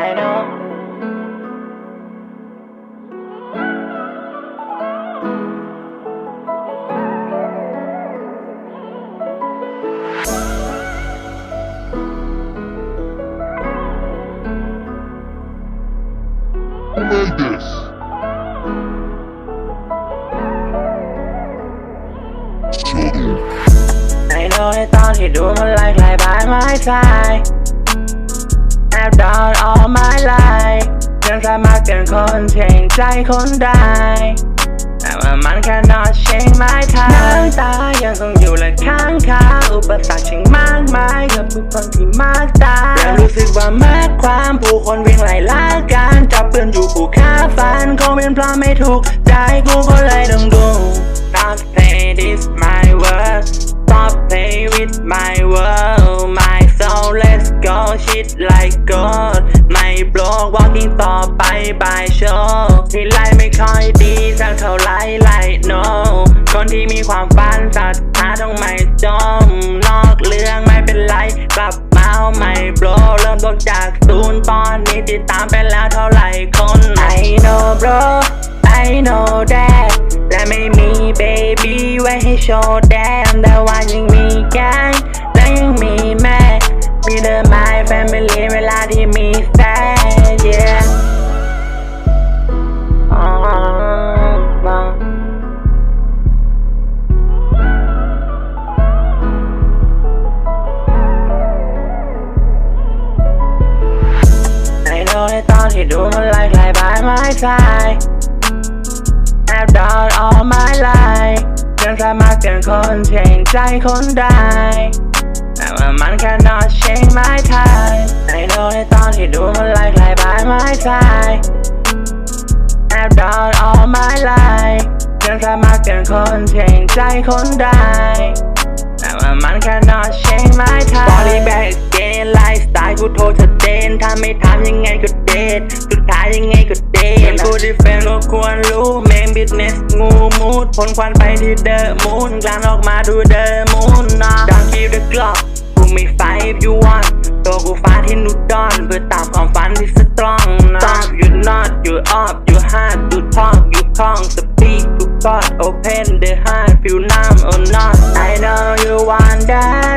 I know ไอ้โน้ในตอนที่ดูมันไล่คลายบายไม้ทราย สามารถเปลี่ยนคนเชงใจคนได้ แต่ว่ามันแค่นอเชียงไม้ทายน้ำตายังคงอยู่และค้างคาอุปสรรคเชิงมากมายกับผู้คนที่มากตายยังรู้สึกว่ามากความผู้คนวิ่งไล่ล่ากันจับปืนอยู่กูฆ่าฟันคงเป็นเพราะไม่ถูกใจกูก็เลยต้องดู Stop play this my world Stop play with my world My soul let's go shit like gold ไม่โปรก walking ต่อไป by show ที่ไล่ไม่ค่อยดีสักเท่าไรไล่ no คนที่มีความฝันศรัทธาต้องไม่จม นอกเรื่องไม่เป็นไรกลับมาเอาไม่โปรเริ่มต้นจากศูนย์ตอนนี้ติดตามไปแล้วเท่าไหร่คน I know bro I know that และไม่มี baby ไว้ให้โชว์แดมแต่ว่ายังมีแกงและยังมีแม่ มีเดอ my family เวลาที่มี ในตอนที่ดูมันไล่คลายบายไม้ทรายแอบดอนออกไม้ลายยังสามารถเปลี่ยนคนเชงใจคนได้แต่ว่ามันแค่นอนเชงไม้ทายไอ้โน้ในตอนที่ดูมันไล่คลายบายไม้ทรายแอบดอนออกไม้ลายยังสามารถเปลี่ยนคนเชงใจคนได้แต่ว่ามันแค่นอนเชงไม้ทายบอดี้แบก นไลฟ์สไตล์กูโทรชัดเจนถ้าไม่ทำยังไงก็เดทสุดท้ายยังไงก็เดทกูที่แฟนก็ควรรู้เมงบิสเนสงูมูดพ่นควันไปที่เดอะมูนกลานออกมาดูเดอะมูนนะดังคีบเดอะกล็อกกูมีไฟ if you want ตัวกูฟ้าที่นุดดอนเพื่อตามความฝันที่สตรองนะ Stop you not you up you hard you talk you คล่อง speak to God open the heart feel numb or not I know you want that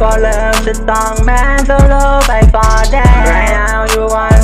want that for love the strong man solo by for that right now you are.